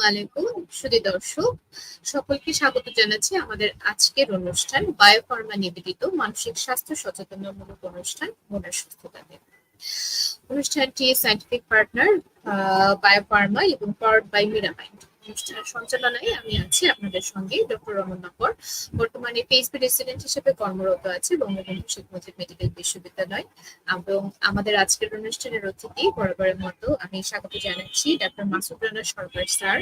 সালামু আলাইকুম, সুদী দর্শক। সকলকে স্বাগত জানাচ্ছি আমাদের আজকের অনুষ্ঠান বায়োফার্মা নিবেদিত মানসিক স্বাস্থ্য সচেতনমূলক অনুষ্ঠান, মনের সুস্থতাতে অনুষ্ঠানটি সায়েন্টিফিক পার্টনার বায়োফার্মা এবং পাওয়ার্ড বাই মিরামাইন্ড অনুষ্ঠানের সঞ্চালনায় আমি আছি আপনাদের সঙ্গে, ডক্টর রমন নকর বর্তমানে পিএইচপি রেসিডেন্ট হিসেবে কর্মরত আছে বঙ্গবন্ধু শেখ মুজিব মেডিকেল বিশ্ববিদ্যালয়। এবং আমাদের আজকের অনুষ্ঠানের অতিথি বরাবরের মতো আমি স্বাগত জানাচ্ছি doctor Masud Rana Sarkar sir.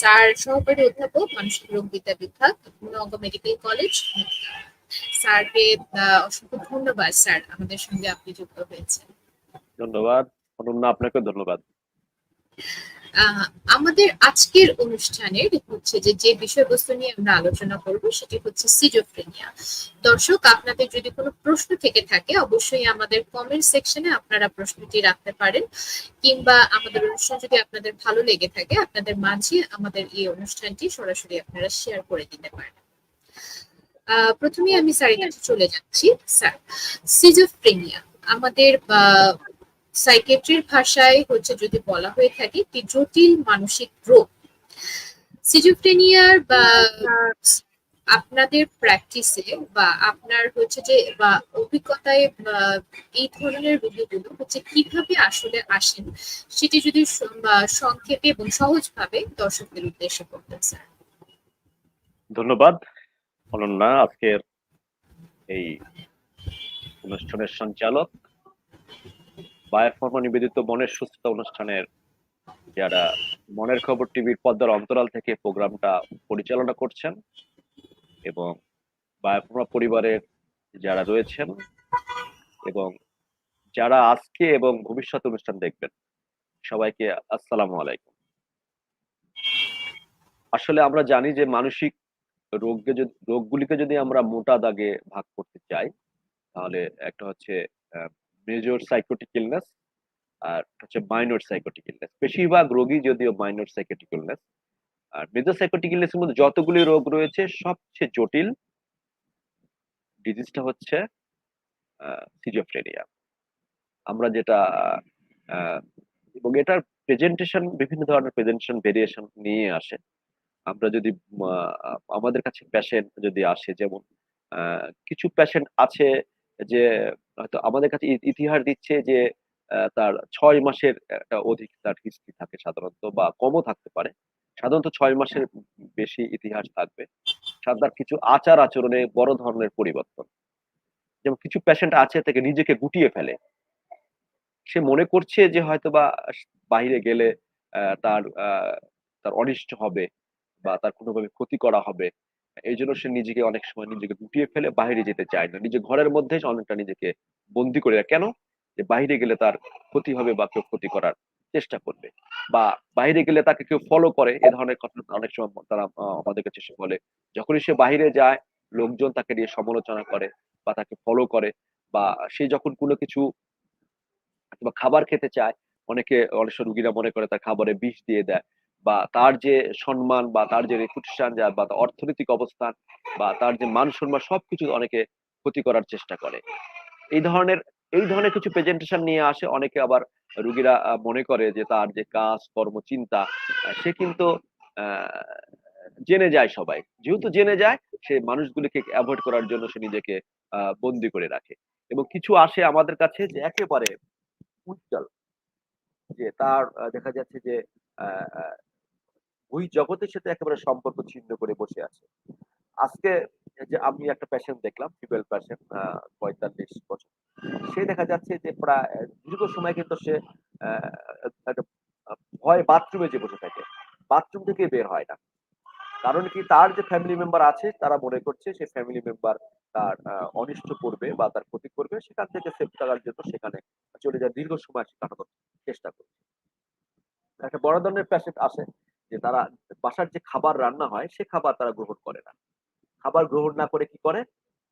Sir সহকারী অধ্যাপক, মানসিক রোগ বিদ্যা বিভাগ নওগাঁ মেডিকেল কলেজ। স্যারকে অসংখ্য ধন্যবাদ স্যার, আমাদের সঙ্গে আপনি যুক্ত হয়েছেন। ধন্যবাদ। অনন্যা আপনাকে ধন্যবাদ। আমাদের আজকের অনুষ্ঠানের হচ্ছে যে যে বিষয়বস্তু নিয়ে আমরা আলোচনা করব, সেটি হচ্ছে সিজোফ্রেনিয়া দর্শক, আপনাদের যদি কোনো প্রশ্ন থেকে থাকে, অবশ্যই আমাদের কমেন্ট সেকশনে আপনারা প্রশ্নটি রাখতে পারেন, কিংবা আমাদের অনুষ্ঠান যদি আপনাদের ভালো লেগে থাকে, আপনাদের মাঝে আমাদের এই অনুষ্ঠানটি সরাসরি আপনারা শেয়ার করে দিতে পারেন। প্রথমে আমি স্যারের কাছে চলে যাচ্ছি। স্যার সিজোফ্রেনিয়া আমাদের সাইকেট্রির ভাষায় হচ্ছে যদি বলা হয়ে থাকে, একটি জটিল মানসিক রোগ। সিজোফ্রেনিয়ার বা আপনাদের প্র্যাকটিসে বা আপনার হচ্ছে যে বা অভিজ্ঞতায় এই ধরনের রোগীগুলো হচ্ছে কীভাবে আসলে আসেন, সেটি যদি সংক্ষেপে এবং সহজভাবে দর্শকদের উদ্দেশ্যে করতেন স্যার। ধন্যবাদ। অনন্যা আজকের এই অনুষ্ঠানের সঞ্চালক বায়াফর্মা নিবেদিত মনের সুস্থতা অনুষ্ঠানের যারা মনের খবর টিভির পদ্মার অন্তরাল থেকে প্রোগ্রামটা পরিচালনা করছেন এবং বায়াফর্মা পরিবারের যারা রয়েছেন এবং যারা আজকে এবং ভবিষ্যৎ অনুষ্ঠান দেখবেন, সবাইকে আসসালামু আলাইকুম। আসলে আমরা জানি যে মানসিক রোগকে যদি, রোগগুলিকে যদি আমরা মোটা দাগে ভাগ করতে চাই, তাহলে একটা হচ্ছে মেজর সাইকোটিক ইলনেস আর হচ্ছে মাইনর সাইকোটিক ইলনেস বেশিরভাগ রোগী যদিও মাইনর সাইকোটিক ইলনেস আর মেজর সাইকোটিক ইলনেসের মধ্যে যতগুলি রোগ রয়েছে, সবচেয়ে জটিল ডিজিজটা হচ্ছে সিজোফ্রেনিয়া আমরা যেটা এবং এটার প্রেজেন্টেশন বিভিন্ন ধরনের প্রেজেন্টেশন ভেরিয়েশন নিয়ে আসে। আমরা যদি আমাদের কাছে পেশেন্ট যদি আসে, যেমন কিছু পেশেন্ট আছে যে হয়তো আমাদের কাছে ইতিহাস দিচ্ছে যে তার ছয় মাসের একটা অধিক তার হিস্ট্রি থাকে সাধারণত বা কমও থাকতে পারে। সাধারণত ছয় মাসের বেশি ইতিহাস থাকবে। তার কিছু আচার আচরণে বড় ধরনের পরিবর্তন। যেমন কিছু পেশেন্ট আছে তাকে নিজেকে গুটিয়ে ফেলে। সে মনে করছে যে হয়তো বা বাহিরে গেলে তার তার অনিষ্ট হবে বা তার কোনোভাবে ক্ষতি করা হবে। এই জন্য সে নিজেকে অনেক সময় নিজেকে গুটিয়ে ফেলে, বাইরে যেতে চায় না। নিজের ঘরের মধ্যে অনেকটা নিজেকে বন্দি করে কেন? যে বাইরে গেলে তার ক্ষতি হবে বা কেউ ক্ষতি করার চেষ্টা করবে। বা বাইরে গেলে তাকে কেউ ফলো করে, এ ধরনের কথা অনেক সময় তারা আমাদের কাছে সে বলে। যখনই সে বাইরে যায়, লোকজন তাকে নিয়ে সমালোচনা করে বা তাকে ফলো করে বা সে যখন কোনো কিছু খাবার খেতে চায়, অনেকে, অনেক রুগীরা মনে করে তার খাবারে বিষ দিয়ে দেয়। বা তার যে সম্মান বা তার যে রেপুটেশন যা বা অর্থনৈতিক অবস্থান বা তার যে মান সম্মান সবকিছু অনেকে ক্ষতি করার চেষ্টা করে। এই ধরনের এই ধরনের কিছু প্রেজেন্টেশন নিয়ে আসে, অনেকে আবার রুগীরা মনে করে যে তার যে কাজ কর্ম চিন্তা সে কিন্তু জেনে যায় সবাই। যেহেতু জেনে যায়, সে মানুষগুলিকে অ্যাভয়েড করার জন্য সে নিজেকে বন্দি করে রাখে। এবং কিছু আসে আমাদের কাছে যে একেবারে উজ্জ্বল, যে তার দেখা যাচ্ছে যে ওই জগতের সাথে একেবারে সম্পর্ক ছিন্ন করে বসে আছে। আজকে যে আমি একটা প্যাশেন্ট দেখলাম ফিমেল প্যাশেন্ট পঁয়তাল্লিশ বছর। সে দেখা যাচ্ছে যে প্রায় দীর্ঘ সময় কিন্তু সে ভয় বাথরুমে যে বসে থাকে। বাথরুম থেকে বের হয় না। কারণ কি তার যে ফ্যামিলি মেম্বার আছে, তারা মনে করছে সে ফ্যামিলি মেম্বার তার অনিষ্ট করবে বা তার ক্ষতি করবে। সেখান থেকে সেফ থাকার জন্য সেখানে চলে যায়। দীর্ঘ সময় কাটানোর চেষ্টা করছে। একটা বড় ধরনের প্যাশেন্ট আসে। যে তারা বাসার যে খাবার রান্না হয়, সে খাবার তারা গ্রহণ করে না। খাবার গ্রহণ না করে কি করে?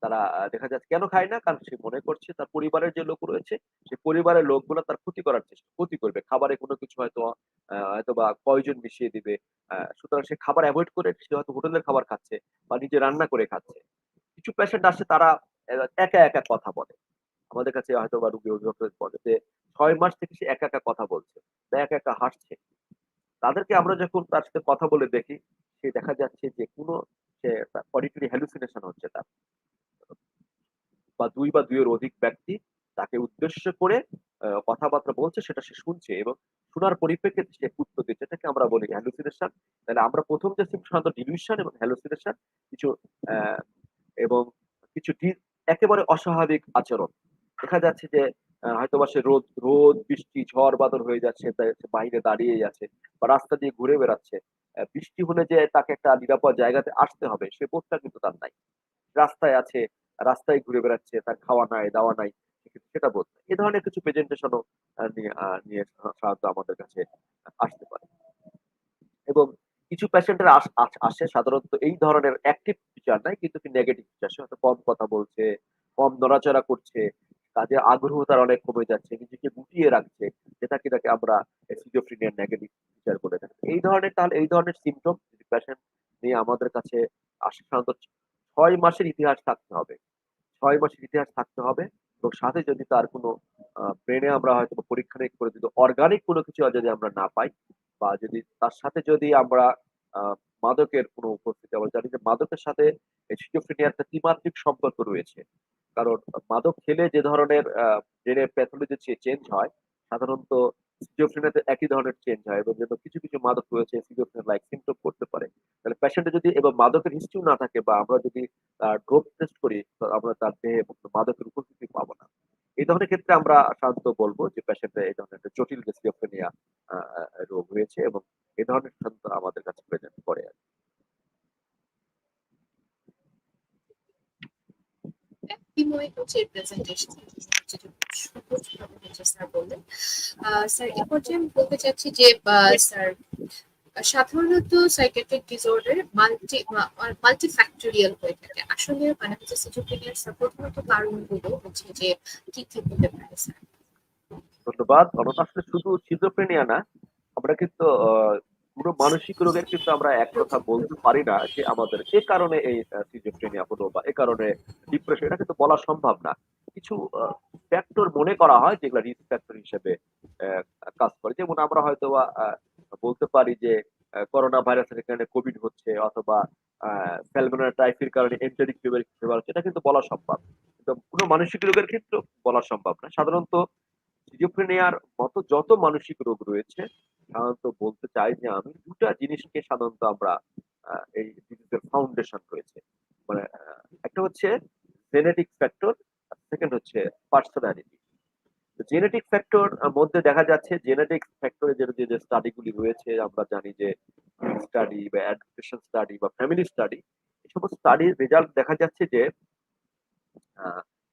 তারা দেখা যাচ্ছে কেন খায় না? কারণ সে মনে করছে তার পরিবারের যে লোক রয়েছে, সে পরিবারের লোকগুলো তার ক্ষতি করার চেষ্টা, ক্ষতি করবে। খাবারে কোনো কিছু হয়তো হয়তো বা পয়জন মিশিয়ে দিবে সুতরাং সে খাবার অ্যাভয়েড করে সে হয়তো হোটেলের খাবার খাচ্ছে বা নিজে রান্না করে খাচ্ছে। কিছু পেশেন্ট আসে তারা একা একা কথা বলে। আমাদের কাছে হয়তো বা রুগী অভিভাবক বলে যে, ছয় মাস থেকে সে একা একা কথা বলছে বা একা একা হাসছে। তাদেরকে আমরা যখন তার সাথে কথা বলে দেখি, সে দেখা যাচ্ছে যে কোনো, সে অডিটরি হ্যালুসিনেশন হচ্ছে তার। বা দুই বা দুইয়ের অধিক ব্যক্তি তাকে উদ্দেশ্য করে কথাবার্তা বলছে, সেটা সে শুনছে এবং শোনার পরিপ্রেক্ষিতে সে উত্তর দিচ্ছে। এটাকে আমরা বলি হ্যালুসিনেশন তাহলে আমরা প্রথম যে সাধারণত ডিলিউশন এবং হ্যালুসিনেশন কিছু এবং কিছু একেবারে অস্বাভাবিক আচরণ। দেখা যাচ্ছে যে আহ, হয়তোবা সে রোদ রোদ বৃষ্টি ঝড় বাদল হয়ে যাচ্ছে বাইরে দাঁড়িয়ে যাচ্ছে বা রাস্তা দিয়ে ঘুরে বেড়াচ্ছে। বৃষ্টি হলে যে তাকে একটা নিরাপদ জায়গাতে আসতে হবে সে বোধটা কিন্তু তার নাই। রাস্তায় আছে রাস্তায় ঘুরে বেড়াচ্ছে তার খাওয়া নাই দাওয়া নাই সেটা বোধ এ ধরনের কিছু প্রেজেন্টেশনও নিয়ে সাধারণত আমাদের কাছে আসতে পারে। এবং কিছু পেশেন্টের আসে সাধারণত এই ধরনের অ্যাক্টিভ ফিচার নাই কিন্তু কি নেগেটিভ ফিচার সে হয়তো কম কথা বলছে কম নড়াচড়া করছে কাজে আগ্রহ তার অনেক কমে যাচ্ছে, নিজেকে গুটিয়ে রাখছে যেটা কিনাকে আমরা সিজোফ্রিনিয়ার নেগেটিভ ফিচার বলে থাকি। এই ধরনের তাহলে এই ধরনের সিমটম পেশেন্ট নিয়ে আমাদের কাছে আসে ছয় মাসের ইতিহাস থাকতে হবে। ছয় মাসের ইতিহাস থাকতে হবে এবং সাথে যদি তার কোনো ব্রেনে আমরা হয়তো পরীক্ষা নিরীক্ষা করে যদি অর্গানিক কোনো কিছু যদি আমরা না পাই বা যদি তার সাথে যদি আমরা মাদকের কোনো উপস্থিতি, আমরা জানি যে মাদকের সাথে স্কিজোফ্রেনিয়ার একটা ত্রিমাত্রিক সম্পর্ক রয়েছে। কারণ মাদক খেলে যে ধরনের ব্রেনের প্যাথোলজি চেঞ্জ হয়, সাধারণত স্কিজোফ্রেনিয়াতে একই ধরনের চেঞ্জ হয় এবং যেন কিছু কিছু মাদক রয়েছে স্কিজোফ্রেনিয়া লাইক সিমটম করতে পারে। তাহলে পেশেন্টের যদি এবং মাদকের হিস্ট্রি না থাকে বা আমরা যদি ড্রোপ টেস্ট করি আমরা তার দেহে মাদকের উপস্থিতি পাবো না। এই ধরনের ক্ষেত্রে আমরা সাধারণত বলব যে পেশেন্টের এই ধরনের একটা জটিল স্কিজোফ্রেনিয়া রোগ হয়েছে এবং এই ধরনের সাধারণত আমাদের কাছে প্রেজেন্ট করে আর বিময় হচ্ছে প্রেজেন্টেশন স্যার বললেন। স্যার আমি বলতে চাচ্ছি যে স্যার, সাধারণত psychiatric disorder multi multi factorial হয়ে থাকে। আসলে মানে হচ্ছে সিজোফ্রেনিয়ার প্রথমত কারণগুলো হচ্ছে যে, কি কি হতে পারে, স্যার? ধন্যবাদ। শুধু সিজোফ্রেনিয়া না, আমরা কিন্তু পুরো মানসিক রোগের কিন্তু আমরা এক কথা বলতে পারি না যে আমাদের এ কারণে এই সিজোফ্রেনিয়া হলো বা এ কারণে ডিপ্রেশন এটা কিন্তু বলা সম্ভব না। কিছু ফ্যাক্টর মনে করা হয় যেগুলো রিস্ক ফ্যাক্টর হিসেবে কাজ করে। যেমন আমরা হয়তো বলতে পারি যে করোনা ভাইরাসের কারণে কোভিড হচ্ছে অথবা স্যালমোনা টাইফির কারণে এন্টারিক ফিভার ফিভার হচ্ছে এটা কিন্তু বলা সম্ভব। কিন্তু কোনো মানসিক রোগের ক্ষেত্রে বলা সম্ভব না। সাধারণত সিজোফ্রেনিয়ার মতো যত মানসিক রোগ রয়েছে সাধারণত বলতে চাই যে আমি দুটা জিনিসকে সাধারণত আমরা এই ডিজিজের ফাউন্ডেশন রয়েছে। মানে একটা হচ্ছে জেনেটিক ফ্যাক্টর সেকেন্ড হচ্ছে পার্সোনালিটি জেনেটিক ফ্যাক্টর মধ্যে দেখা যাচ্ছে জেনেটিক ফ্যাক্টরে যে, যে- স্টাডিগুলি রয়েছে, আমরা জানি যে স্টাডি বা এডুকেশন স্টাডি বা ফ্যামিলি স্টাডি এই সমস্ত স্টাডির রেজাল্ট দেখা যাচ্ছে যে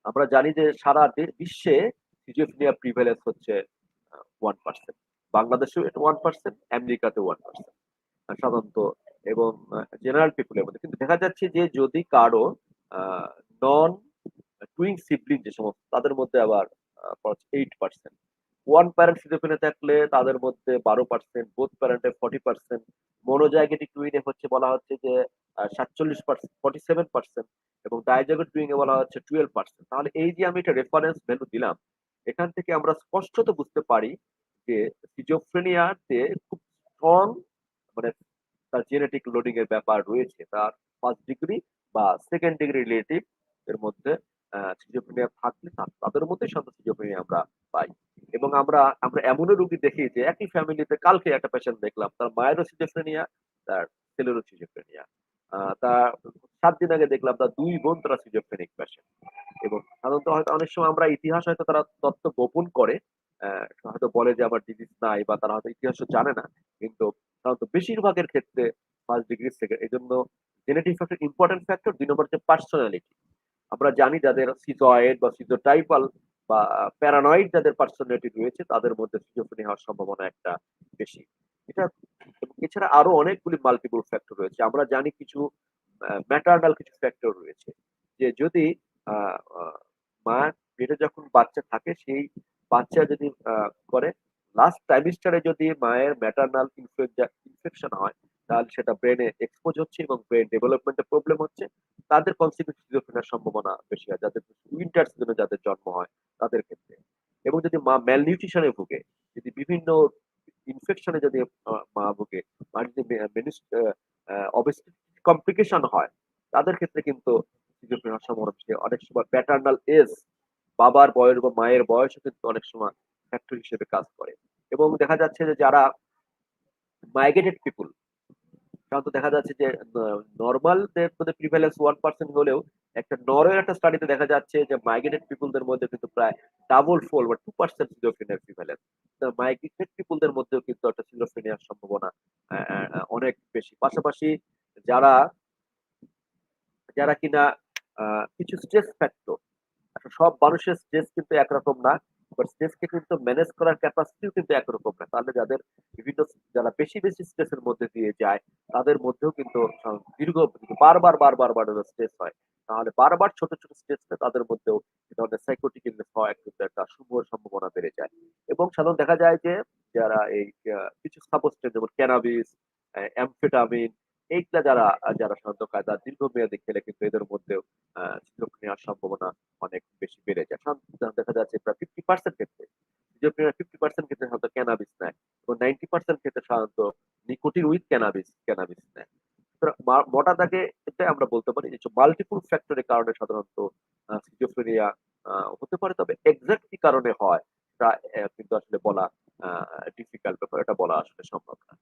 আমরা জানি যে সারা বিশ্বে সিজিওফ্রেনিয়া প্রিভ্যালেন্স হচ্ছে ওয়ান পার্সেন্ট বাংলাদেশেও এটা ওয়ান পার্সেন্ট আমেরিকাতে ওয়ান পার্সেন্ট সাধারণত এবং জেনারেল পিপুলের মধ্যে। কিন্তু দেখা যাচ্ছে যে যদি কারও নন টুইং সিবলিং যে সমস্ত, তাদের মধ্যে আবার eight percent one parent schizophrenia থাকলে তাদের মধ্যে বারো পার্সেন্ট বোথ প্যারেন্টে ফর্টি পার্সেন্ট মনোজাইগেটিক টুইনে হচ্ছে বলা হচ্ছে যে সাতচল্লিশ পার্সেন্ট ফর্টি সেভেন পার্সেন্ট এবং ডায়াজাগেট টুইং এ বলা হচ্ছে টুয়েলভ পার্সেন্ট তাহলে এই যে আমি একটা রেফারেন্স ভ্যালু দিলাম, এখান থেকে আমরা স্পষ্টত বুঝতে পারি যে সিজোফ্রেনিয়াতে খুব স্ট্রং মানে তার জেনেটিক লোডিং এর ব্যাপার রয়েছে। তার ফার্স্ট ডিগ্রি বা সেকেন্ড ডিগ্রি রিলেটিভ এর মধ্যে সিজোফ্রেনিয়া থাকলে তাদের মধ্যে সাধারণত সিজোফ্রেনিয়া আমরা পাই। এবং আমরা আমরা এমনও রোগী দেখি যে একই ফ্যামিলিতে কালকে একটা পেশেন্ট দেখলাম, তার মায়েরও সিজোফ্রেনিয়া তার ছেলেরও সিজোফ্রেনিয়া তার সাত দিন আগে দেখলাম তার দুই বোন তারা সিজোফ্রেনিক পেশেন্ট এবং সাধারণত হয়তো অনেক সময় আমরা ইতিহাস হয়তো তারা তথ্য গোপন করে হয়তো বলে যে আমার ডিজিজ নাই বা তারা হয়তো ইতিহাসও জানে না, কিন্তু সাধারণত বেশিরভাগের ক্ষেত্রে ফার্স্ট ডিগ্রি সেকেন্ড এই জন্য জেনেটিক ফ্যাক্টর ইম্পর্টেন্ট ফ্যাক্টর দুই নম্বর হচ্ছে পার্সোনালিটি আমরা জানি যাদের সিজয়েড বা সিজোটাইপাল বা প্যারানয়েড যাদের পার্সোনালিটি রয়েছে, তাদের মধ্যে সিজোফ্রেনিয়া হওয়ার সম্ভাবনা একটা বেশি। এটা, এছাড়া আরও অনেকগুলি মাল্টিপল ফ্যাক্টর রয়েছে। আমরা জানি কিছু ম্যাটার্নাল কিছু ফ্যাক্টর রয়েছে। যে যদি মা পেটে যখন বাচ্চা থাকে, সেই বাচ্চা যদি করে লাস্ট ট্রাইমিস্টারে যদি মায়ের ম্যাটার্নাল ইনফ্লুয়েঞ্জা ইনফেকশন হয় তাহলে সেটা ব্রেনে এক্সপোজ হচ্ছে এবং ব্রেন ডেভেলপমেন্টে প্রবলেম হচ্ছে। তাদের কনসিকুয়েন্স সিজোফ্রেনিয়ার সম্ভাবনা বেশি হয় যাদের উইন্টার সিজনে যাদের জন্ম হয় তাদের ক্ষেত্রে। এবং যদি মা ম্যালনিউট্রিশনে ভুগে যদি বিভিন্ন ইনফেকশনে যদি মা ভোগে, যদি মে obesity কমপ্লিকেশন হয়, তাদের ক্ষেত্রে কিন্তু সিজোফ্রেনিয়া হওয়ার সম্ভাবনা অনেক সময় প্যাটার্নাল এজ বাবার বয়স বা মায়ের বয়সও কিন্তু অনেক সময় ফ্যাক্টর হিসেবে কাজ করে। এবং দেখা যাচ্ছে যে যারা মাইগ্রেটেড পিপল সাধারণত দেখা যাচ্ছে যে, ন নরমাল দের মধ্যে প্রিভ্যালেন্স 1% হলেও একটা নরওয়ের একটা স্টাডিতে দেখা যাচ্ছে যে মাইগ্রেটেড পিপল দের মধ্যে কিন্তু প্রায় ডাবল ফোল্ড বা 2% সিজোফ্রেনিয়ার প্রিভ্যালেন্স। তো মাইগ্রেটেড পিপল দের মধ্যেও কিন্তু একটা সিজোফ্রেনিয়ার সম্ভাবনা অনেক বেশি। পাশাপাশি যারা যারা কিনা কিছু স্ট্রেস ফ্যাক্টর সব মানুষের স্ট্রেস কিন্তু একরকম না। বাট স্ট্রেসকে কিন্তু ম্যানেজ করার ক্যাপাসিটিও কিন্তু একরকম না। তাহলে যাদের বিভিন্ন যারা বেশি, বেশি স্ট্রেসের মধ্যে দিয়ে যায়, তাদের মধ্যেও কিন্তু দীর্ঘ বারবার, বারবার, বারবার স্ট্রেস হয়। তাহলে বারবার ছোট, ছোট স্ট্রেসে তাদের মধ্যেও ধরনের সাইকোটিক ইলনেস হওয়ার কিন্তু একটা শুভ সম্ভাবনা বেড়ে যায়। এবং সাধারণত দেখা যায় যে যারা এই কিছু সাবস্টেন্স যেমন ক্যানাবিস, অ্যা অ্যাম্ফেটামিন এইগুলা যারা যারা সাধারণত তারা দীর্ঘমেয়াদী খেলে কিন্তু এদের মধ্যেও আ সিজোফ্রেনিয়ার সম্ভাবনা অনেক বেশি বেড়ে যায়। সাধারণত দেখা যাচ্ছে প্রায় 50% ক্ষেত্রে সিজোফ্রেনিয়ার 50% ক্ষেত্রে সাধারণত ক্যানাবিস নেয় এবং 90% ক্ষেত্রে সাধারণত নিকোটিন উইথ ক্যানাবিস, ক্যানাবিস নেয়। মোটা দাগে এটাই আমরা বলতে পারি যে মাল্টিপল ফ্যাক্টর এর কারণে সাধারণত সিজোফ্রেনিয়া হতে পারে। তবে এক্সাক্ট কি কারণে হয় তা কিন্তু আসলে বলা ডিফিকাল্ট ব্যাপার। এটা বলা আসলে সম্ভব না।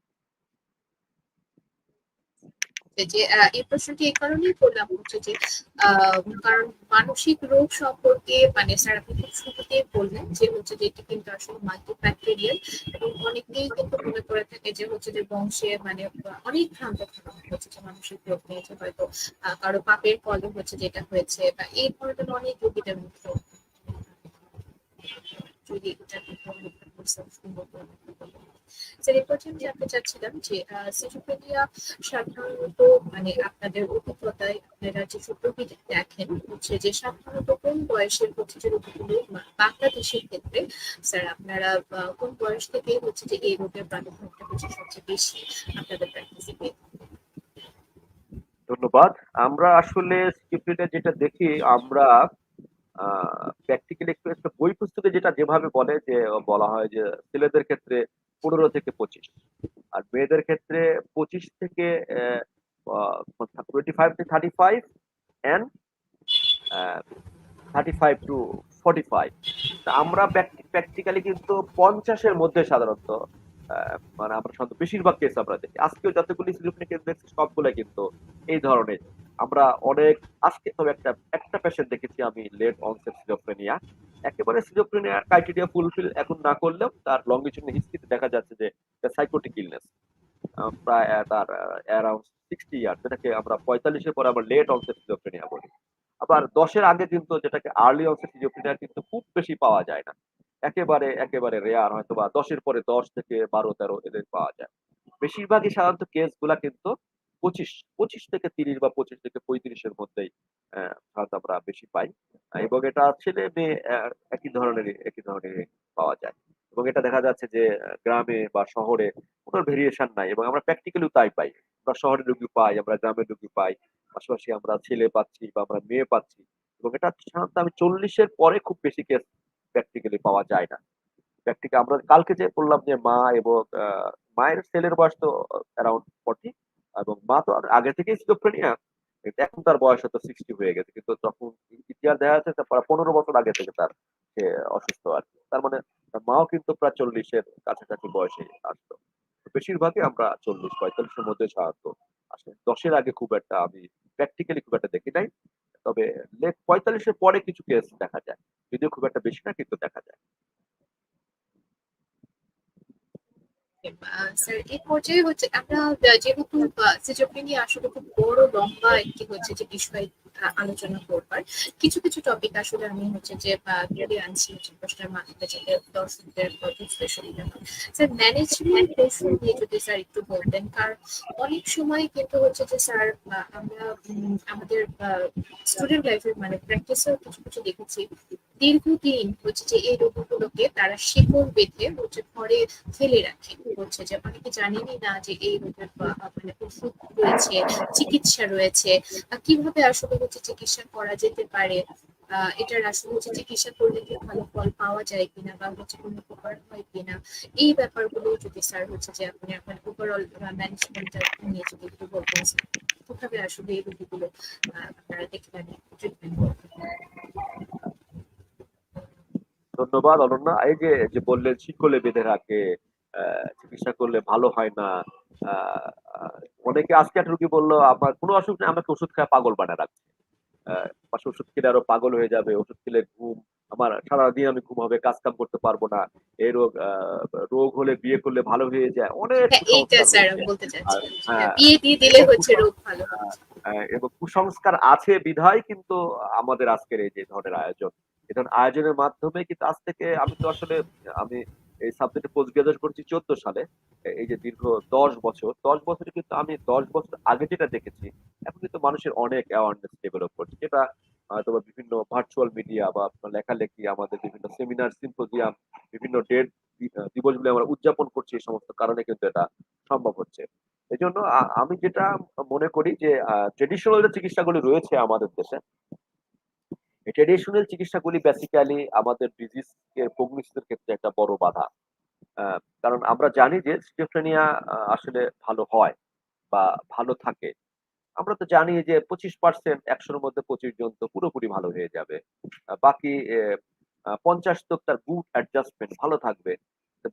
যে আ এই প্রশ্নটি এই কারণেই করলাম হচ্ছে যে কারণ মানসিক রোগ সম্পর্কে মানে স্যার আপনি খুব শুরুতেই বললেন যে হচ্ছে যে এটি কিন্তু আসলে মাল্টিফ্যাক্টোরিয়াল এবং অনেকেই কিন্তু মনে করে থাকে যে হচ্ছে যে বংশে মানে অনেক ভ্রান্ত ধারণা হচ্ছে যে মানসিক রোগ নিয়ে যে হয়তো কারও পাপের ফলে হচ্ছে যেটা হয়েছে বা এই ধরনের অনেক রোগীদের মধ্যে যদি এটা চাচ্ছিলাম যে সাধারণত মানে আপনাদের অভিজ্ঞতায় আপনারা রোগী দেখেন যে সাধারণত কোন বয়সের যে বাংলাদেশের ক্ষেত্রে, স্যার আপনারা কোন বয়স হচ্ছে যে এই হচ্ছে সবচেয়ে বেশি আপনাদের ধন্যবাদ। আমরা আসলে যেটা দেখি, আমরা প্র্যাকটিক্যালি একটু বই পুস্তকে যেটা যেভাবে বলে যে বলা হয় যে, ছেলেদের ক্ষেত্রে ১৫ থেকে ২৫ আর মেয়েদের ক্ষেত্রে ২৫ থেকে uh ah 25 to 35 and uh 35 to 45 তা আমরা প্র্যাকটি প্র্যাকটিক্যালি কিন্তু ৫০ এর মধ্যে সাধারণত মানে আমরা বেশিরভাগ কেস আমরা দেখি। আজকেও যতগুলি সিজোফ্রেনিয়া কেস দেখছি, সবগুলাই কিন্তু এই ধরনের। আমরা অনেক আজকে তবে একটা, একটা পেশেন্ট দেখেছি আমি লেট অনসেট সিজোফ্রেনিয়া। একেবারে সিজোফ্রেনিয়া ক্রাইটেরিয়া ফুলফিল এখন না করলেও তার লঙ্গিটিউডিনাল হিস্ট্রিতে দেখা যাচ্ছে যে সাইকোটিক ইলনেস। প্রায় তার অ্যারাউন্ড 60 ইয়ার্স যেটাকে আমরা ৪৫ এর পরে আমরা লেট অনসেট সিজোফ্রেনিয়া বলি। আবার ১০ এর আগে কিন্তু যেটাকে আর্লি অনসেট সিজোফ্রেনিয়া কিন্তু খুব বেশি পাওয়া যায় না। একেবারে, একেবারে রেয়ার হয়তোবা ১০ এর পরে ১০ থেকে ১২-১৩ এদের পাওয়া যায়। বেশিরভাগই সাধারণত কেসগুলা কিন্তু ২৫, ২৫ থেকে ৩০ বা ২৫ থেকে পঁয়ত্রিশের মধ্যেই সাধারণত আমরা বেশি পাই। এবং এটা ছেলে-মেয়ে অ্যা একই ধরনের একই ধরনের পাওয়া যায়। এবং এটা দেখা যাচ্ছে যে গ্রামে বা শহরে কোন ভেরিয়েশন নাই এবং আমরা প্র্যাকটিক্যালিও তাই পাই। আমরা শহরের রুগী পাই, আমরা গ্রামের রুগী পাই। পাশাপাশি আমরা ছেলে পাচ্ছি বা আমরা মেয়ে পাচ্ছি। এবং এটা সাধারণত আমি চল্লিশের পরে খুব বেশি কেস প্র্যাকটিক্যালি পাওয়া যায় না। প্র্যাকটিক্যাল আমরা কালকে যে বললাম যে মা এবং মায়ের ছেলের বয়স তো অ্যারাউন্ড 40 এবং মা তো আগে থেকেই সিজোফ্রেনিয়া। এখন তার বয়স হয়তো 60 হয়ে গেছে। কিন্তু তখন ইতিহাস দেখা যাচ্ছে ১৫ বছর আগে থেকে তার সে অসুস্থ আরকি। তার মানে মাও কিন্তু প্রায় চল্লিশের কাছাকাছি বয়সে আসতো। বেশিরভাগই আমরা চল্লিশ, পঁয়তাল্লিশের মধ্যে সাধারণত আসে। দশের আগে খুব একটা আমি প্র্যাকটিক্যালি খুব একটা দেখি নাই। তবে লেট ৪৫ এর পরে কিছু কেস দেখা যায়। যদিও খুব একটা বেশি না, কিন্তু দেখা যায়। স্যার এই পর্যায়ে হচ্ছে আমরা যেহেতু আ সিজোফ্রেনিয়া আসলে খুব বড় লম্বা একটি হচ্ছে যে বিষয় আলোচনা করবার। কিছু, কিছু টপিক আসলে আমি হচ্ছে যে তুলে আনছি হচ্ছে প্রশ্নের দর্শকদের। স্যার ম্যানেজমেন্ট কৌশল নিয়ে যদি স্যার একটু বলতেন। কারণ অনেক সময় কিন্তু হচ্ছে যে স্যার আমরা আমাদের স্টুডেন্ট লাইফ এ মানে প্র্যাকটিসেও কিছু, কিছু দেখেছি। দীর্ঘদিন হচ্ছে যে এই রোগগুলোকে তারা শিকড় বেঁধে হচ্ছে ঘরে ফেলে রাখে। হচ্ছে যে অনেকে জানেনই না যে এই রোগের মানে ওষুধ রয়েছে, চিকিৎসা রয়েছে। কীভাবে আসলে হচ্ছে চিকিৎসা করা যেতে পারে। এটার আসলে হচ্ছে চিকিৎসা করলে কি ভালো ফল পাওয়া যায় কিনা বা হচ্ছে কোনো উপকার হয় কিনা এই ব্যাপারগুলো যদি স্যার হচ্ছে যে আপনি আপনার ওভারঅল ম্যানেজমেন্টটা নিয়ে যদি একটু বলতেন কীভাবে আসলে এই রোগীগুলো আপনারা দেখবেন ট্রিটমেন্ট ধন্যবাদ অনন্যা। এই যে যে বললেন শিকলে বেঁধে রাখে চিকিৎসা করলে ভালো হয় না অনেকে আজকে একটা রুগী বলল আমার কোনো অসুখ নেই আমাকে ওষুধ খায় পাগল বানায় রাখছে। আহ, পাশে ওষুধ খেলে আরও পাগল হয়ে যাবে ওষুধ খেলে ঘুম আমার সারাদিন আমি ঘুম হবে কাজ কাম করতে পারব না। এই রোগ আহ, রোগ হলে বিয়ে করলে ভালো হয়ে যায় অনেক হ্যাঁ হ্যাঁ, হয়। এবং কুসংস্কার আছে বিধায় কিন্তু আমাদের আজকের এই যে ধরনের আয়োজন ধরনের আয়োজনের মাধ্যমে কিন্তু আজ থেকে আমি তো আসলে, আমি এই সাবজেক্টে পোস্ট গ্রাজুয়েট করেছি চোদ্দ সালে এই যে দীর্ঘ দশ বছর, দশ বছরে কিন্তু আমি দশ বছর আগে যেটা দেখেছি, এখন কিন্তু মানুষের অনেক অ্যাওয়ারনেস ডেভেলপ করছে যেটা বা বিভিন্ন ভার্চুয়াল মিডিয়া বা লেখালেখি, আমাদের বিভিন্ন সেমিনার সিম্পোজিয়াম বিভিন্ন ডেট দিবসগুলি আমরা উদযাপন করছি, এই সমস্ত কারণে কিন্তু এটা সম্ভব হচ্ছে। এই জন্য আমি যেটা মনে করি যে ট্রেডিশনাল যে চিকিৎসাগুলি রয়েছে আমাদের দেশে ট্রেডিশনাল চিকিৎসাগুলি বেসিক্যালি আমাদের ডিজিজ এর প্রগনোসিসের ক্ষেত্রে একটা বড় বাধা। কারণ আমরা জানি যে স্কিজোফ্রেনিয়া আসলে ভালো হয় বা ভালো থাকে। আমরা তো জানি যে পঁচিশ পার্সেন্ট একশোর মধ্যে পঁচিশ জন তো পুরোপুরি ভালো হয়ে যাবে। বাকি পঞ্চাশ তো তার গুড অ্যাডজাস্টমেন্ট ভালো থাকবে।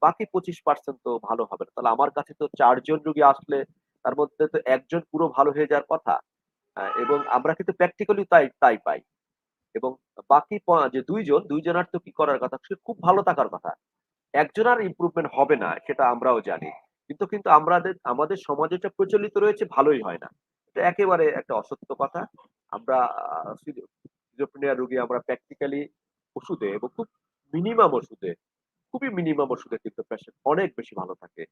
বাকি পঁচিশ পার্সেন্ট তো ভালো হবে না। তাহলে আমার কাছে তো চারজন রোগী আসলে তার মধ্যে তো একজন পুরো ভালো হয়ে যাওয়ার কথা। এবং আমরা কিন্তু প্র্যাকটিক্যালি তাই তাই পাই। এবং বাকি যে দুইজন, দুইজনের তো কি করার কথা? সে খুব ভালো থাকার কথা। একজনের ইমপ্রুভমেন্ট হবে না, সেটা আমরাও জানি। কিন্তু কিন্তু আমাদের আমাদের সমাজে এটা প্রচলিত রয়েছে, ভালোই হয় না। এটা একেবারে একটা অসত্য কথা। আমরা সিজোফ্রেনিয়া রোগী আমরা প্র্যাকটিক্যালি ওষুধে এবং খুব মিনিমাম ওষুধে, খুবই মিনিমাম ওষুধে কিন্তু পেশেন্ট অনেক বেশি ভালো থাকে।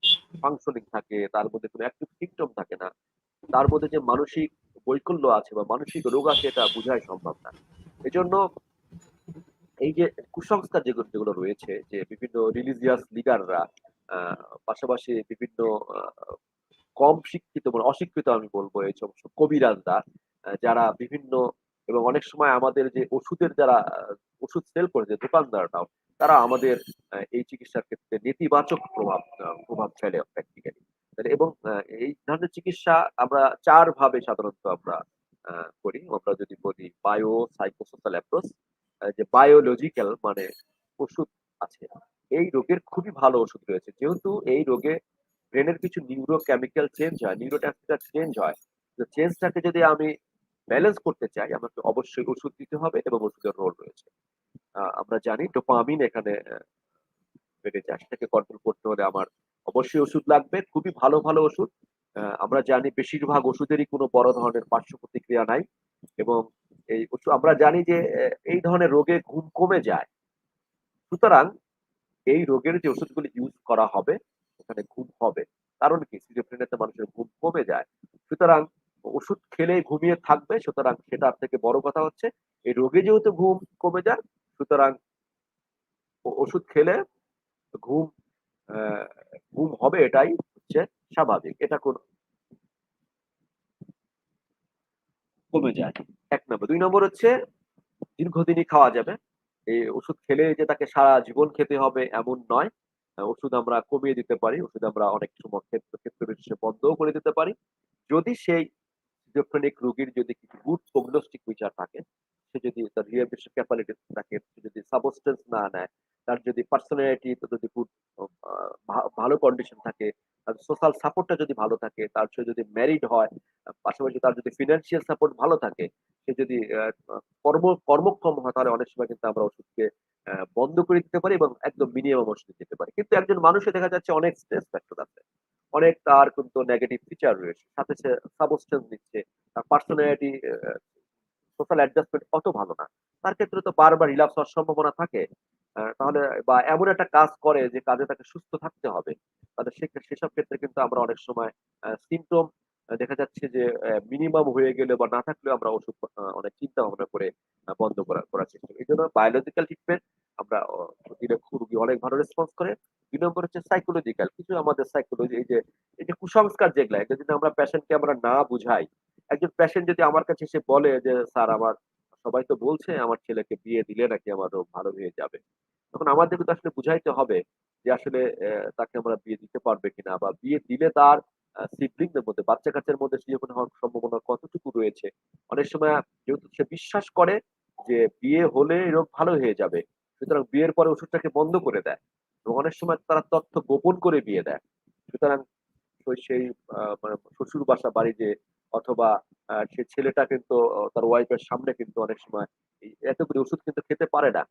ফাংশনিং থাকে, তার মধ্যে কোনো অ্যাক্টিভ সিমটম থাকে না। তার মধ্যে যে মানসিক বৈকল্য আছে বা মানসিক রোগ আছে, এটা বোঝাই সম্ভব না। এজন্য এই যে কুসংস্কার যেগুলো যেগুলো রয়েছে, যে বিভিন্ন রিলিজিয়াস লিডাররা পাশাপাশি বিভিন্ন কম শিক্ষিত মানে অশিক্ষিত আমি বলব, এই সমস্ত কবিরাজরা যারা বিভিন্ন এবং অনেক সময় আমাদের যে ওষুধের যারা ওষুধ সেল করে, যে দোকানদাররাও, তারা আমাদের এই চিকিৎসার ক্ষেত্রে নেতিবাচক প্রভাব প্রভাব ফেলে প্র্যাকটিক্যালি এবং এই ধরনের চিকিৎসা আমরা চার ভাবে সাধারণত আমরা করি। আমরা যদি বলি বায়ো সাইকোসোশ্যাল অ্যাপ্রোচ যে বায়োলজিক্যাল মানে ওষুধ আছে। এই রোগের খুবই ভালো ওষুধ রয়েছে। যেহেতু এই রোগে ব্রেনের কিছু নিউরোকেমিক্যাল চেঞ্জ হয় নিউরোট্রান্সমিটার চেঞ্জ হয়, তো চেঞ্জটাকে যদি আমি ব্যালেন্স করতে চাই, আমাকে অবশ্যই ওষুধ দিতে হবে এবং ওষুধের রোল রয়েছে। আমরা জানি ডোপামিন এখানে বেড়ে যায় সেটাকে কন্ট্রোল করতে হলে আমার অবশ্যই ওষুধ লাগবে। খুবই ভালো ভালো ওষুধ। আমরা জানি বেশিরভাগ ওষুধেরই কোনো বড় ধরনের পার্শ্ব প্রতিক্রিয়া নাই এবং এই আমরা জানি যে এই ধরনের রোগে ঘুম কমে যায়। সুতরাং এই রোগের যে ওষুধগুলি ইউজ করা হবে, ওখানে ঘুম হবে। কারণ কি? সিজোফ্রেনিয়াতে মানুষের ঘুম কমে যায়। সুতরাং ওষুধ খেলে ঘুমিয়ে থাকবে, সুতরাং সেটার থেকে বড় কথা হচ্ছে, এই রোগে যেহেতু ঘুম কমে যায়, সুতরাং ওষুধ খেলে ঘুম ঘুম হবে এটাই হচ্ছে স্বাভাবিক, এটা কোন কমে যায়। এক নম্বর। দুই নম্বর হচ্ছে, দীর্ঘদিনই খাওয়া যাবে। এই ওষুধ খেলে যে তাকে সারা জীবন খেতে হবে এমন নয়। ওষুধ আমরা কমিয়ে দিতে পারি, ওষুধ আমরা অনেক সময় ক্ষেত্র ক্ষেত্র বিশেষে বন্ধও করে দিতে পারি। যদি সেই রোগীর যদি কিছু গুড প্রগনোস্টিক বিচার থাকে সে যদি তার রিহ্যাবিলিটেশন ক্যাপাবিলিটি থাকে যদি সাবস্টেন্স না নেয়, তার যদি পার্সোনালিটি যদি গুড ভালো কন্ডিশন থাকে, তার সোশ্যাল সাপোর্টটা যদি ভালো থাকে, তার সে যদি ম্যারিড হয়, পাশাপাশি তার যদি ফিনান্সিয়াল সাপোর্ট ভালো থাকে, সে যদি কর্ম, কর্মক্ষম হয়, তাহলে অনেক সময় কিন্তু আমরা ওষুধকে বন্ধ করে দিতে পারি এবং একদম মিনিমাম ওষুধ দিতে পারি। কিন্তু একজন মানুষে দেখা যাচ্ছে অনেক স্ট্রেস ফ্যাক্টর আছে। অনেক তার কিন্তু নেগেটিভ ফিচার রয়েছে। সাথে সে সাবস্টেন্স নিচ্ছে, তার পার্সোনালিটি সোশ্যাল অ্যাডজাস্টমেন্ট অত ভালো না। তার ক্ষেত্রে তো বারবার রিলাপস হওয়ার সম্ভাবনা থাকে। তাহলে বা এমন একটা কাজ করে যে কাজে তাকে সুস্থ থাকতে হবে। তাহলে সেসব ক্ষেত্রে কিন্তু আমরা অনেক সময় সিমটম দেখা যাচ্ছে যে মিনিমাম হয়ে গেলে বা না থাকলেও আমরা ওষুধ অনেক চিন্তা ভাবনা করে বন্ধ করা, করার চেষ্টা এই জন্য বায়োলজিক্যাল ট্রিটমেন্ট আমরা দিলে রোগী অনেক ভালো রেসপন্স করে। দুই নম্বর হচ্ছে সাইকোলজিক্যাল কিছু আমাদের সাইকোলজি এই যে এই যে কুসংস্কার যেগুলা এটা যদি আমরা পেশেন্টকে আমরা না বুঝাই একজন পেশেন্ট যদি আমার কাছে এসে বলে যে, স্যার, আমার সবাই তো বলছে আমার ছেলেকে বিয়ে দিলে নাকি আমার রোগ ভালো হয়ে যাবে। তখন আমাদেরকে তো আসলে বুঝাইতে হবে যে, আসলে তাকে আমরা বিয়ে দিতে পারবে কিনা বা বিয়ে দিলে তার, আ সিবলিং দের মধ্যে, বাচ্চা-কাচ্চার মধ্যে সিজোফ্রেনিয়া হওয়ার সম্ভাবনা কতটুকু রয়েছে। অনেক সময় যেহেতু সে বিশ্বাস করে যে, বিয়ে হলে রোগ ভালো হয়ে যাবে। সুতরাং বিয়ের পরে ওষুধটাকে বন্ধ করে দেয়। এবং অনেক সময় তারা তথ্য গোপন করে বিয়ে দেয়। সুতরাং সেই মানে শ্বশুর বাসা বাড়িতে অথবা সে ছেলেটা কিন্তু তার ওয়াইফ এর সামনে কিন্তু অনেক সময় এতগুলি ওষুধ কিন্তু খেতে পারে না।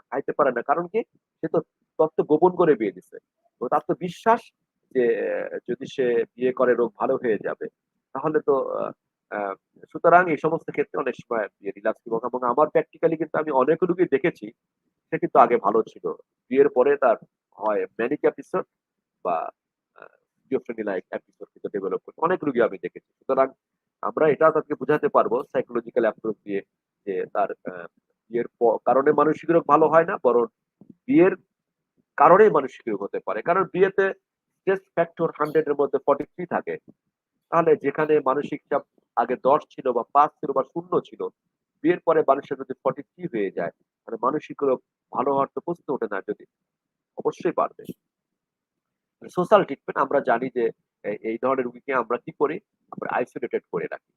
খাইতে পারে না। কারণ কি? সে তো তত্ত্ব গোপন করে বিয়ে দিছে। তো তার তো বিশ্বাস যে, যদি সে বিয়ে করে, রোগ ভালো হয়ে যাবে। তাহলে তো সুতরাং এই সমস্ত ক্ষেত্রে অনেক সময় বিয়ে রিল্যাক্স এবং এবং আমার প্র্যাকটিক্যালি কিন্তু আমি অনেক রোগী দেখেছি। সে কিন্তু আগে ভালো ছিল। বিয়ের পরে তার হয় ম্যানিক এপিসোড বা আ এপিসোড কিন্তু ডেভেলপ করছে। অনেক রোগী আমি দেখেছি। সুতরাং আমরা এটা তাদেরকে বুঝাতে পারব সাইকোলজিক্যাল অ্যাপ্রোচ দিয়ে যে তার বিয়ের কারণে মানসিক রোগ ভালো হয় না বরং বিয়ের কারণেই মানসিক রোগ হতে পারে। কারণ বিয়েতে স্ট্রেস ফ্যাক্টর 100 এর মধ্যে 43 থাকে। তাহলে যেখানে মানসিক চাপ আগে 10 ছিল বা পাঁচ ছিল বা শূন্য ছিল, বিয়ের পরে মানুষের যদি 43 হয়ে যায়, তাহলে মানসিক রোগ ভালো হওয়ার তো প্রশ্ন ওঠে না যদি। অবশ্যই বাড়বে। সোশ্যাল ট্রিটমেন্ট আমরা জানি যে এই ধরনের রুগীকে আমরা কি করি? আমরা আইসোলেটেড করে রাখি।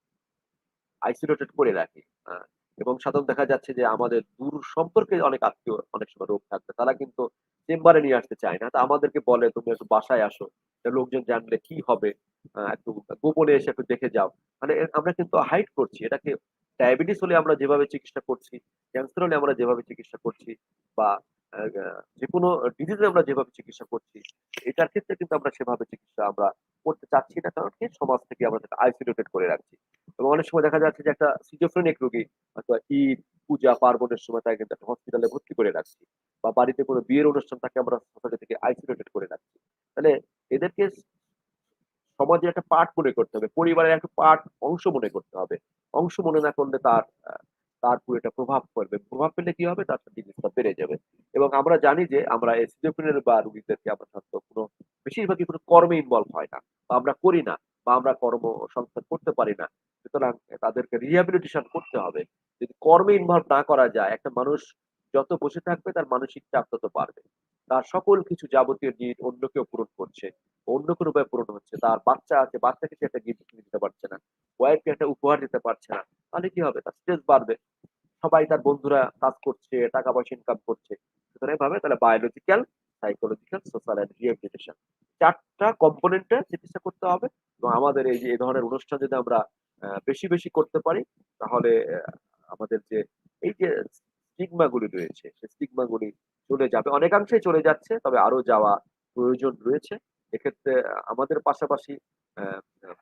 আইসোলেটেড করে রাখি। আ এবং সাধারণত দেখা যাচ্ছে যে আমাদের দূর সম্পর্কে অনেক আত্মীয় অনেক সময় রোগ থাকবে। তারা কিন্তু চেম্বারে নিয়ে আসতে চায় না। তা আমাদেরকে বলে, "তুমি একটু বাসায় আসো। লোকজন জানলে কি হবে? আ একটু গোপনে এসে একটু দেখে যাও।" মানে আমরা কিন্তু হাইড করছি। এটাকে ডায়াবেটিস হলে আমরা যেভাবে চিকিৎসা করছি, ক্যান্সার হলে আমরা যেভাবে চিকিৎসা করছি বা আ যেকোনো ডিজিজ আমরা যেভাবে চিকিৎসা করছি, এটার ক্ষেত্রে কিন্তু আমরা সেভাবে চিকিৎসা আমরা করতে চাচ্ছি না। কারণ কি? সমাজ থেকে আমরা তাকে আইসোলেটেড করে রাখছি। এবং অনেক সময় দেখা যাচ্ছে যে একটা সিজোফ্রেনিক রোগী হয়তো ঈদ, পূজা, পার্বণের সময় তাকে কিন্তু হসপিটালে ভর্তি করে রাখছি। বা বাড়িতে কোনো বিয়ের অনুষ্ঠান তাকে আমরা সোসাইটি থেকে আইসোলেটেড করে রাখছি। তাহলে এদেরকে সমাজের একটা পার্ট মনে করতে হবে। পরিবারের একটা পার্ট অংশ মনে করতে হবে। অংশ মনে না করলে তার তার উপর এটা প্রভাব পড়বে। প্রভাব পেলে কি হবে? তার ডিজিজটা বেড়ে যাবে। এবং আমরা জানি যে আমরা সিজোফ্রেনের বা রুগীদেরকে আমরা সাধারণত কোনো বেশিরভাগই কোনো কর্মে ইনভলভ হয় না। বা আমরা করি না বা আমরা কর্মসংস্থান করতে পারি না। সুতরাং তাদেরকে রিহ্যাবিলিটেশন করতে হবে। যদি কর্মে ইনভলভ না করা যায়, একটা মানুষ যত বসে থাকবে তার মানসিক চাপ তত বাড়বে। তার সকল কিছু যাবতীয় নিড অন্য কেউ পূরণ করছে। অন্য কোনো উপায়ে পূরণ হচ্ছে। তার বাচ্চা আছে, বাচ্চাকে সে একটা গিফট কিনে দিতে পারছে না। ওয়াইফকে একটা উপহার দিতে পারছে না। তাহলে কি হবে? তার স্ট্রেস বাড়বে। সবাই তার বন্ধুরা কাজ করছে, টাকা-পয়সা ইনকাম করছে। সুতরাং এভাবে তাহলে biological, psychological, social and rehabilitation ৪ টা কম্পোনেন্ট চিকিৎসা করতে হবে এবং আমাদের এই যে এই ধরনের অনুষ্ঠান যদি আমরা বেশি, বেশি করতে পারি তাহলে আমাদের যে এই যে স্টিগমা গুলি রয়েছে, সেই স্টিগমা গুলি চলে যাবে। অনেকাংশে চলে যাচ্ছে। তবে আরও যাওয়া প্রয়োজন রয়েছে। এক্ষেত্রে আমাদের পাশাপাশি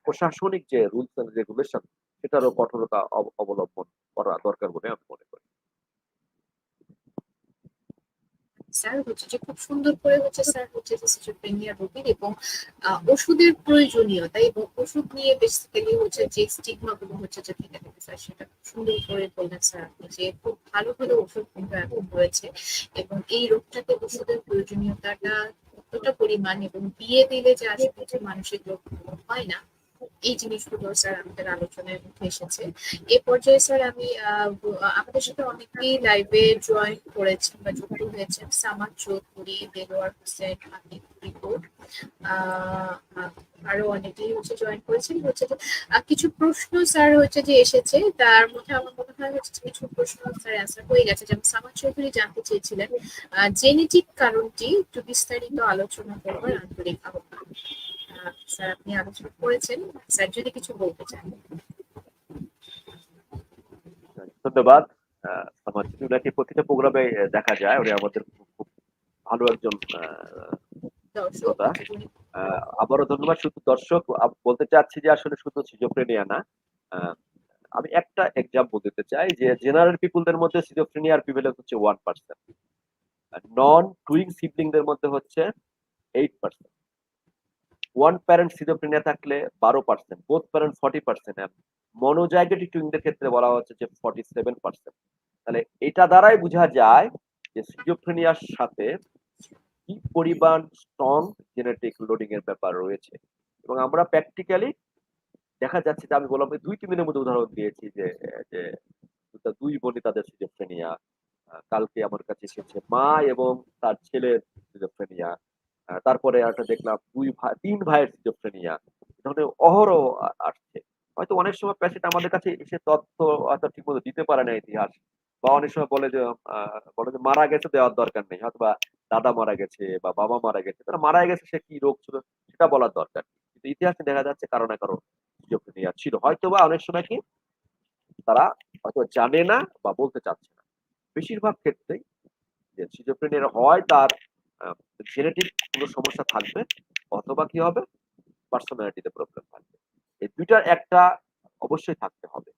প্রশাসনিক যে রুলস এন্ড রেগুলেশন সেটারও কঠোরতা অব অবলম্বন করা দরকার বলে আমি মনে করি। স্যার হচ্ছে যে খুব সুন্দর করে হচ্ছে স্যার হচ্ছে যে সিজোফ্রেনিয়া রোগীর এবং ওষুধের প্রয়োজনীয়তা এবং ওষুধ নিয়ে বেসিক্যালি হচ্ছে যে স্টিগমা গুলো হচ্ছে যে থেকে থাকে স্যার সেটা সুন্দর করে বললেন স্যার আপনি যে খুব ভালো, ভালো ওষুধ কিন্তু এখন রয়েছে এবং এই রোগটাতে ওষুধের প্রয়োজনীয়তাটা কতটা পরিমাণ এবং বিয়ে দিলে যে আসলে মানসিক রোগ হয় না, এই জিনিসগুলো স্যার আমাদের আলোচনায় উঠে এসেছে। এ পর্যায়ে স্যার আমি আমাদের সাথে অনেকেই লাইভে জয়েন করেছেন বা যুক্ত হয়েছেন। সামাদ চৌধুরী, দেলোয়ার হোসেন, হামিদ রিপোর্ট আরও অনেকেই হচ্ছে জয়েন করেছেন। হচ্ছে যে কিছু প্রশ্ন স্যার হচ্ছে যে এসেছে। তার মধ্যে আমার মনে হয় হচ্ছে কিছু প্রশ্ন স্যার অ্যান্সার হয়ে গেছে। যেমন সামাদ চৌধুরী জানতে চেয়েছিলেন জেনেটিক কারণটি একটু বিস্তারিত আলোচনা করবার আন্তরিক আহ্বান। আ স্যার আপনি আলোচনা করেছেন। স্যার যদি কিছু বলতে চান। ধন্যবাদ। আমার উনাকে প্রতিটা প্রোগ্রামে দেখা যায়। উনি আমাদের খুব, ভালো একজন শ্রোতা। আবারও ধন্যবাদ শুধু দর্শক বলতে চাচ্ছি যে আসলে শুধু সিজোফ্রেনিয়া না। আমি একটা এক্সাম্পল দিতে চাই যে জেনারেল পিপল দের মধ্যে সিজোফ্রেনিয়ার প্রিভ্যালেন্স হচ্ছে one percent non twin sibling দের মধ্যে হচ্ছে 8%। ওয়ান প্যারেন্ট সিজোফ্রেনিয়া থাকলে 12%, both parent 40% and monozygotic twin ক্ষেত্রে বলা হচ্ছে যে 47%। তাহলে এটা দ্বারাই বোঝা যায় যে সিজোফ্রেনিয়ার সাথে কি পরিমাণ স্ট্রং জেনেটিক লোডিং এর ব্যাপার রয়েছে। এবং আমরা প্র্যাকটিক্যালি দেখা যাচ্ছে যে আমি বললাম ২-৩ দিনের মধ্যে উদাহরণ দিয়েছি যে যে দুই বোনই তাদের সিজোফ্রেনিয়া কালকে আমার কাছে এসেছে মা এবং তার ছেলের সিজোফ্রেনিয়া তারপরে একটা দেখলাম দুই ভাই, তিন ভাইয়ের সিজোফ্রেনিয়া ধরনের অহরহ আ- আসছে। হয়তো অনেক সময় পেশেন্ট আমাদের কাছে এসে তথ্য হয়তো ঠিকমতো দিতে পারে না ইতিহাস, বা অনেক সময় বলে যে বলে যে মারা গেছে দেওয়ার দরকার নেই, হয়তো বা দাদা মারা গেছে বা বাবা মারা গেছে, তারা মারা গেছে, সে কি রোগ ছিল সেটা বলার দরকার কিন্তু ইতিহাসে দেখা যাচ্ছে কারও না কারও সিজোফ্রেনিয়া ছিল। হয়তো বা অনেক সময় কি তারা হয়তো জানে না বা বলতে চাচ্ছে না। বেশিরভাগ ক্ষেত্রেই যে সিজোফ্রেনিয়া হয় তার জেনেটিক কোনো সমস্যা থাকবে অথবা কি হবে? পার্সোনালিটিতে প্রবলেম থাকবে। এই দুইটার একটা অবশ্যই থাকতে হবে।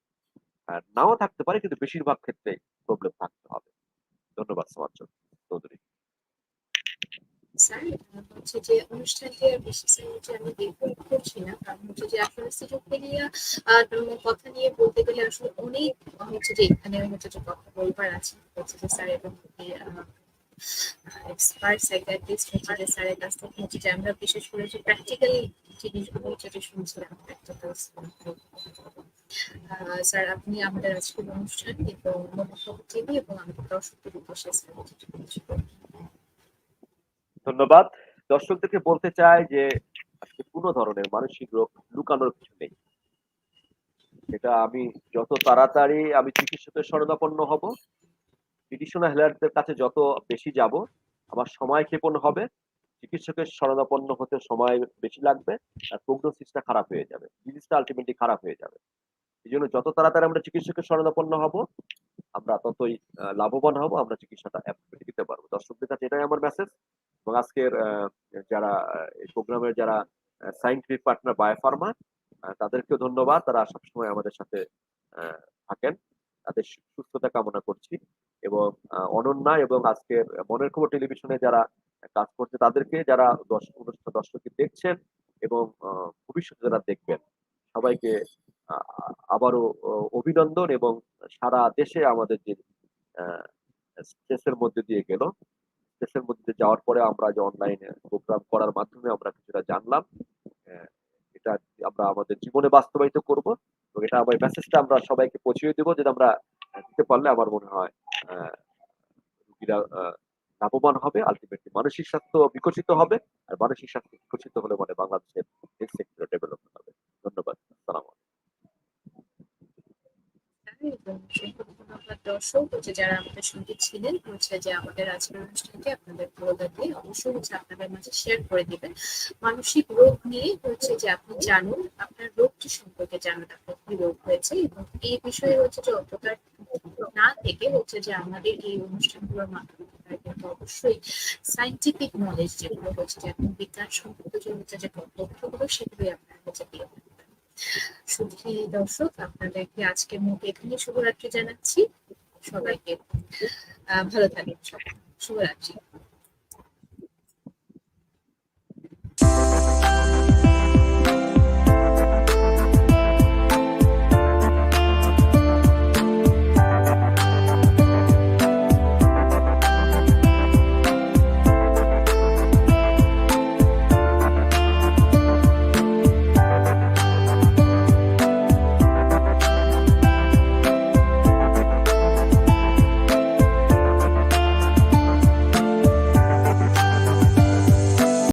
আর নাও থাকতে পারে, কিন্তু বেশিরভাগ ক্ষেত্রে প্রবলেম থাকতে হবে। ধন্যবাদ সমাজ চৌধুরী। স্যার হচ্ছে যে অনুষ্ঠানটি আর আমি হচ্ছে যে আসলে সিজোফ্রেনিয়া আর কথা নিয়ে বলতে গেলে আসলে অনেক হচ্ছে যে এখানে হচ্ছে হচ্ছে যে স্যার এবং এক্সপার্ট সাইকিয়াট্রিস্ট হচ্ছে যে স্যারের কাছ থেকে হচ্ছে যে আমরা বিশেষ করে যে প্র্যাকটিক্যাল জিনিসগুলো হচ্ছে যে শুনছিলাম স্যার আপনি আমাদের আজকের অনুষ্ঠান এবং মনোভাব টিভি এবং আমাদের দর্শকদের। ধন্যবাদ। দর্শকদেরকে বলতে চাই যে আজকে কোনো ধরনের মানসিক রোগ লুকানোর কিছু নেই। এটা আমি যত তাড়াতাড়ি আমি চিকিৎসকের শরণাপন্ন হব ট্রেডিশনাল হেলারদের কাছে যত বেশি যাব আমার সময় ক্ষেপণ হবে, চিকিৎসকের শরণাপন্ন হতে সময় বেশি লাগবে আর প্রোগনোসিসটা খারাপ হয়ে যাবে। জিনিসটা আলটিমেটলি খারাপ হয়ে যাবে। এই জন্য যত তাড়াতাড়ি আমরা চিকিৎসকের শরণাপন্ন হব, আমরা ততই লাভবান হব, আমরা চিকিৎসাটা অ্যাপ্রোপ্রিয়েট দিতে পারব। দর্শকদের কাছে এটাই আমার মেসেজ এবং আজকের যারা এই প্রোগ্রামের যারা সাইন্টিফিক পার্টনার বায়োফার্মা তাদেরকেও ধন্যবাদ। তারা সবসময় আমাদের সাথে থাকেন। তাদের সুস্থতা কামনা করছি। এবং অনন্যা এবং আজকের মনের খবর টেলিভিশনে যারা কাজ করছে তাদেরকে যারা দর্শক অনুষ্ঠান দর্শককে দেখছেন এবং ভবিষ্যতে যারা দেখবেন, সবাইকে আবারও অভিনন্দন এবং সারা দেশে আমাদের যে স্ট্রেসের মধ্যে দিয়ে গেল, স্ট্রেসের মধ্যে যাওয়ার পরে আমরা যে অনলাইনে প্রোগ্রাম করার মাধ্যমে আমরা কিছুটা জানলাম এটা আমরা আমাদের জীবনে বাস্তবায়িত করব এবং এটা আমার মেসেজটা আমরা সবাইকে পৌঁছিয়ে দেবো, যেটা আমরা দিতে পারলে আমার মনে হয় রুগীরা লাভবান হবে। আলটিমেটলি মানসিক স্বাস্থ্য বিকশিত হবে আর মানসিক স্বাস্থ্য বিকশিত হলে মানে বাংলাদেশের হেলথ সেক্টর ডেভেলপমেন্ট হবে। ধন্যবাদ। সালাম দর্শক হচ্ছে যারা আমাদের সঙ্গে ছিলেন, হচ্ছে যে আমাদের আজকের অনুষ্ঠানটি আপনাদের লাগলে অবশ্যই হচ্ছে আপনাদের মাঝে শেয়ার করে দিবেন। মানসিক রোগ নিয়ে হচ্ছে যে আপনি জানুন, আপনার রোগটি সম্পর্কে জানুন, আপনার কি রোগ হয়েছে এবং এই বিষয়ে হচ্ছে যে অতটা না থেকে হচ্ছে যে আমাদের এই অনুষ্ঠানগুলোর মাধ্যমে কিন্তু অবশ্যই সাইন্টিফিক নলেজ যেগুলো হচ্ছে যে বিজ্ঞান সম্পর্কিত যে হচ্ছে যে তথ্যগুলো সেগুলোই আপনারা হচ্ছে দিয়ে সুখী দর্শক, আপনাদেরকে আজকের মতো এখানে শুভরাত্রি জানাচ্ছি। সবাইকে ভালো থাকেন সবাই। শুভরাত্রি।